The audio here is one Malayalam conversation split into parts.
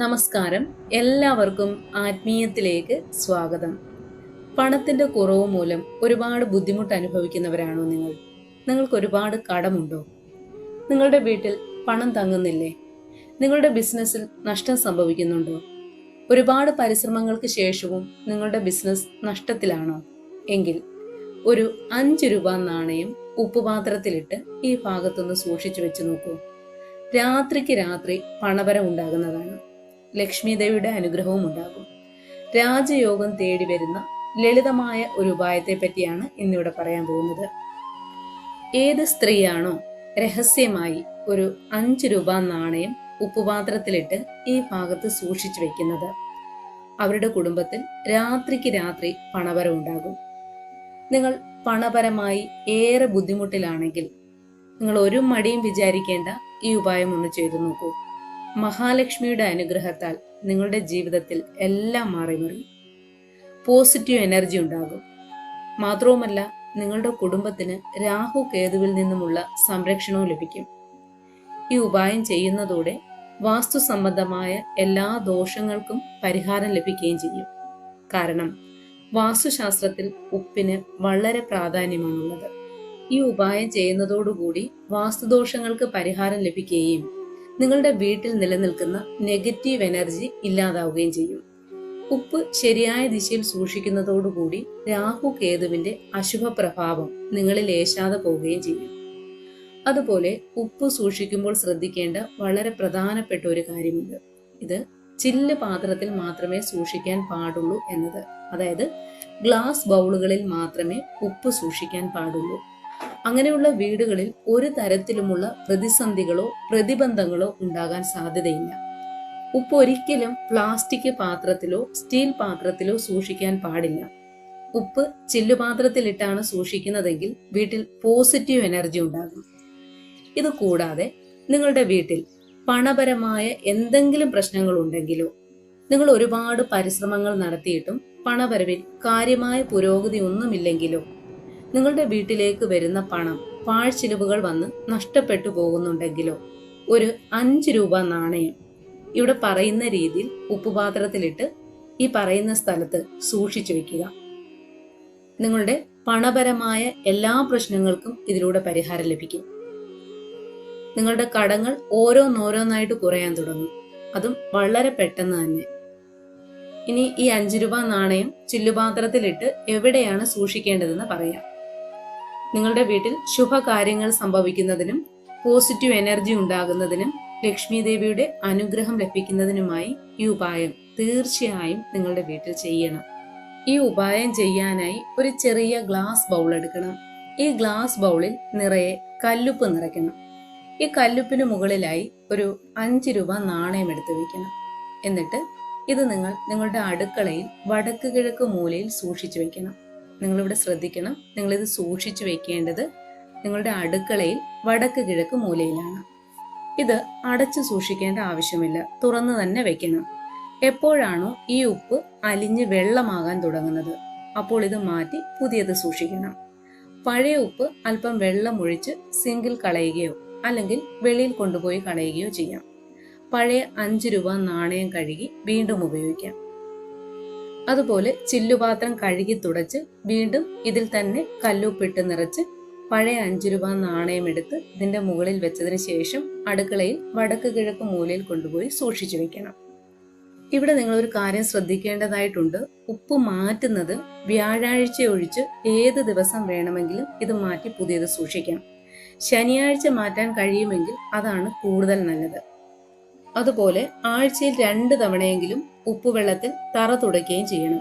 നമസ്കാരം. എല്ലാവർക്കും ആത്മീയത്തിലേക്ക് സ്വാഗതം. പണത്തിന്റെ കുറവ് മൂലം ഒരുപാട് ബുദ്ധിമുട്ട് അനുഭവിക്കുന്നവരാണോ നിങ്ങൾ? നിങ്ങൾക്ക് ഒരുപാട് കടമുണ്ടോ? നിങ്ങളുടെ വീട്ടിൽ പണം തങ്ങുന്നില്ലേ? നിങ്ങളുടെ ബിസിനസ്സിൽ നഷ്ടം സംഭവിക്കുന്നുണ്ടോ? ഒരുപാട് പരിശ്രമങ്ങൾക്ക് ശേഷവും നിങ്ങളുടെ ബിസിനസ് നഷ്ടത്തിലാണോ? എങ്കിൽ ഒരു അഞ്ച് രൂപ നാണയം ഉപ്പുപാത്രത്തിലിട്ട് ഈ ഭാഗത്തൊന്ന് സൂക്ഷിച്ചു വെച്ച് നോക്കൂ. രാത്രിക്ക് രാത്രി പണവരം ഉണ്ടാകുന്നതാണ് ലക്ഷ്മി ദേവിയുടെ അനുഗ്രഹവും ഉണ്ടാകും. രാജയോഗം തേടി വരുന്ന ലളിതമായ ഒരു ഉപായത്തെ പറ്റിയാണ് ഇന്നിവിടെ പറയാൻ പോകുന്നത്. ഏത് സ്ത്രീയാണോ രഹസ്യമായി ഒരു അഞ്ച് രൂപ നാണയം ഉപ്പുപാത്രത്തിലിട്ട് ഈ ഭാഗത്ത് സൂക്ഷിച്ചു വെക്കുന്നത്. അവരുടെ കുടുംബത്തിൽ രാത്രിക്ക് രാത്രി പണപരം ഉണ്ടാകും. നിങ്ങൾ പണപരമായി ഏറെ ബുദ്ധിമുട്ടിലാണെങ്കിൽ നിങ്ങൾ ഒരു മടിയും വിചാരിക്കേണ്ട ഈ ഉപായം ഒന്ന് ചെയ്തു നോക്കൂ. മഹാലക്ഷ്മിയുടെ അനുഗ്രഹത്താൽ നിങ്ങളുടെ ജീവിതത്തിൽ എല്ലാം മാറി മറിയും പോസിറ്റീവ് എനർജി ഉണ്ടാകും. മാത്രവുമല്ല നിങ്ങളുടെ കുടുംബത്തിന് രാഹു കേതുവിൽ നിന്നുമുള്ള സംരക്ഷണവും ലഭിക്കും. ഈ ഉപായം ചെയ്യുന്നതോടെ വാസ്തു സംബന്ധമായ എല്ലാ ദോഷങ്ങൾക്കും പരിഹാരം ലഭിക്കുകയും ചെയ്യും. കാരണം വാസ്തുശാസ്ത്രത്തിൽ ഉപ്പിന് വളരെ പ്രാധാന്യമാണുള്ളത്. ഈ ഉപായം ചെയ്യുന്നതോടുകൂടി വാസ്തുദോഷങ്ങൾക്ക് പരിഹാരം ലഭിക്കുകയും നിങ്ങളുടെ വീട്ടിൽ നിലനിൽക്കുന്ന നെഗറ്റീവ് എനർജി ഇല്ലാതാവുകയും ചെയ്യും. ഉപ്പ് ശരിയായ ദിശയിൽ സൂക്ഷിക്കുന്നതോടുകൂടി രാഹു കേതുവിന്റെ അശുഭ പ്രഭാവം നിങ്ങളിൽ ഏശാതെ പോവുകയും ചെയ്യും. അതുപോലെ ഉപ്പ് സൂക്ഷിക്കുമ്പോൾ ശ്രദ്ധിക്കേണ്ട വളരെ പ്രധാനപ്പെട്ട ഒരു കാര്യമുണ്ട്. ഇത് ചില്ല് പാത്രത്തിൽ മാത്രമേ സൂക്ഷിക്കാൻ പാടുള്ളൂ എന്നത്. അതായത് ഗ്ലാസ് ബൗളുകളിൽ മാത്രമേ ഉപ്പ് സൂക്ഷിക്കാൻ പാടുള്ളൂ. അങ്ങനെയുള്ള വീടുകളിൽ ഒരു തരത്തിലുമുള്ള പ്രതിസന്ധികളോ പ്രതിബന്ധങ്ങളോ ഉണ്ടാകാൻ സാധ്യതയില്ല. ഉപ്പ് ഒരിക്കലും പ്ലാസ്റ്റിക് പാത്രത്തിലോ സ്റ്റീൽ പാത്രത്തിലോ സൂക്ഷിക്കാൻ പാടില്ല. ഉപ്പ് ചില്ലുപാത്രത്തിലിട്ടാണ് സൂക്ഷിക്കുന്നതെങ്കിൽ വീട്ടിൽ പോസിറ്റീവ് എനർജി ഉണ്ടാകും. ഇത് കൂടാതെ നിങ്ങളുടെ വീട്ടിൽ പണപരമായ എന്തെങ്കിലും പ്രശ്നങ്ങൾ ഉണ്ടെങ്കിലോ നിങ്ങൾ ഒരുപാട് പരിശ്രമങ്ങൾ നടത്തിയിട്ടും പണപരവിൽ കാര്യമായ പുരോഗതി ഒന്നുമില്ലെങ്കിലോ നിങ്ങളുടെ വീട്ടിലേക്ക് വരുന്ന പണം പാഴ്ചിലവുകൾ വന്ന് നഷ്ടപ്പെട്ടു പോകുന്നുണ്ടെങ്കിലോ? ഒരു അഞ്ച് രൂപ നാണയം. ഇവിടെ പറയുന്ന രീതിയിൽ ഉപ്പുപാത്രത്തിലിട്ട് ഈ പറയുന്ന സ്ഥലത്ത് സൂക്ഷിച്ചു വെക്കുക നിങ്ങളുടെ പണപരമായ എല്ലാ പ്രശ്നങ്ങൾക്കും ഇതിലൂടെ പരിഹാരം ലഭിക്കും. നിങ്ങളുടെ കടങ്ങൾ ഓരോന്നോരോന്നായിട്ട് കുറയാൻ തുടങ്ങും. അതും വളരെ പെട്ടെന്ന് തന്നെ. ഇനി ഈ അഞ്ചു രൂപ നാണയം ചില്ലുപാത്രത്തിലിട്ട് എവിടെയാണ് സൂക്ഷിക്കേണ്ടതെന്ന് പറയാം. നിങ്ങളുടെ വീട്ടിൽ ശുഭകാര്യങ്ങൾ സംഭവിക്കുന്നതിനും പോസിറ്റീവ് എനർജി ഉണ്ടാകുന്നതിനും ലക്ഷ്മി ദേവിയുടെ അനുഗ്രഹം ലഭിക്കുന്നതിനുമായി ഈ ഉപായം തീർച്ചയായും നിങ്ങളുടെ വീട്ടിൽ ചെയ്യണം. ഈ ഉപായം ചെയ്യാനായി ഒരു ചെറിയ ഗ്ലാസ് ബൗൾ എടുക്കണം. ഈ ഗ്ലാസ് ബൗളിൽ നിറയെ കല്ലുപ്പ് നിറയ്ക്കണം. ഈ കല്ലുപ്പിന് മുകളിലായി ഒരു അഞ്ച് രൂപ നാണയം എടുത്തു വെക്കണം. എന്നിട്ട് ഇത് നിങ്ങൾ നിങ്ങളുടെ അടുക്കളയിൽ വടക്ക് കിഴക്ക് മൂലയിൽ സൂക്ഷിച്ചു വെക്കണം. നിങ്ങളിവിടെ ശ്രദ്ധിക്കണം. നിങ്ങളിത് സൂക്ഷിച്ചു വെക്കേണ്ടത് നിങ്ങളുടെ അടുക്കളയിൽ വടക്ക് കിഴക്ക് മൂലയിലാണ്. ഇത് അടച്ചു സൂക്ഷിക്കേണ്ട ആവശ്യമില്ല. തുറന്നു തന്നെ വെക്കണം. എപ്പോഴാണോ ഈ ഉപ്പ് അലിഞ്ഞ് വെള്ളമാകാൻ തുടങ്ങുന്നത് അപ്പോൾ ഇത് മാറ്റി പുതിയത് സൂക്ഷിക്കണം. പഴയ ഉപ്പ് അല്പം വെള്ളം ഒഴിച്ച് സിങ്കിൽ കളയുകയോ അല്ലെങ്കിൽ വെളിയിൽ കൊണ്ടുപോയി കളയുകയോ ചെയ്യാം. പഴയ അഞ്ച് രൂപ നാണയം കഴുകി വീണ്ടും ഉപയോഗിക്കാം. അതുപോലെ ചില്ലുപാത്രം കഴുകി തുടച്ച് വീണ്ടും ഇതിൽ തന്നെ കല്ലുപ്പിട്ട് നിറച്ച് പഴയ അഞ്ചു രൂപ നാണയം എടുത്ത് ഇതിന്റെ മുകളിൽ വെച്ചതിന് ശേഷം അടുക്കളയിൽ വടക്ക് കിഴക്ക് മൂലയിൽ കൊണ്ടുപോയി സൂക്ഷിച്ചു വെക്കണം. ഇവിടെ നിങ്ങൾ ഒരു കാര്യം ശ്രദ്ധിക്കേണ്ടതായിട്ടുണ്ട്. ഉപ്പ് മാറ്റുന്നത് വ്യാഴാഴ്ച ഒഴിച്ച് ഏത് ദിവസം വേണമെങ്കിലും ഇത് മാറ്റി പുതിയത് സൂക്ഷിക്കാം ശനിയാഴ്ച മാറ്റാൻ കഴിയുമെങ്കിൽ അതാണ് കൂടുതൽ നല്ലത്. അതുപോലെ ആഴ്ചയിൽ രണ്ട് തവണയെങ്കിലും ഉപ്പുവെള്ളത്തിൽ തറ തുടയ്ക്കുകയും ചെയ്യണം.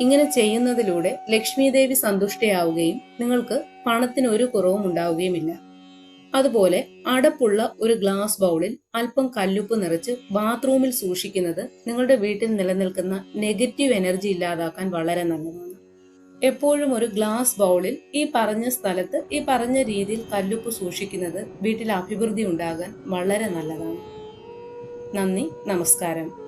ഇങ്ങനെ ചെയ്യുന്നതിലൂടെ ലക്ഷ്മി ദേവി സന്തുഷ്ടയാവുകയും നിങ്ങൾക്ക് പണത്തിന് ഒരു കുറവും ഉണ്ടാവുകയുമില്ല. അതുപോലെ അടപ്പുള്ള ഒരു ഗ്ലാസ് ബൗളിൽ അല്പം കല്ലുപ്പ് നിറച്ച് ബാത്റൂമിൽ സൂക്ഷിക്കുന്നത് നിങ്ങളുടെ വീട്ടിൽ നിലനിൽക്കുന്ന നെഗറ്റീവ് എനർജി ഇല്ലാതാക്കാൻ വളരെ നല്ലതാണ്. എപ്പോഴും ഒരു ഗ്ലാസ് ബൗളിൽ ഈ പറഞ്ഞ സ്ഥലത്ത് ഈ പറഞ്ഞ രീതിയിൽ കല്ലുപ്പ് സൂക്ഷിക്കുന്നത് വീട്ടിൽ അഭിവൃദ്ധി ഉണ്ടാകാൻ വളരെ നല്ലതാണ്. നന്ദി നമസ്കാരം.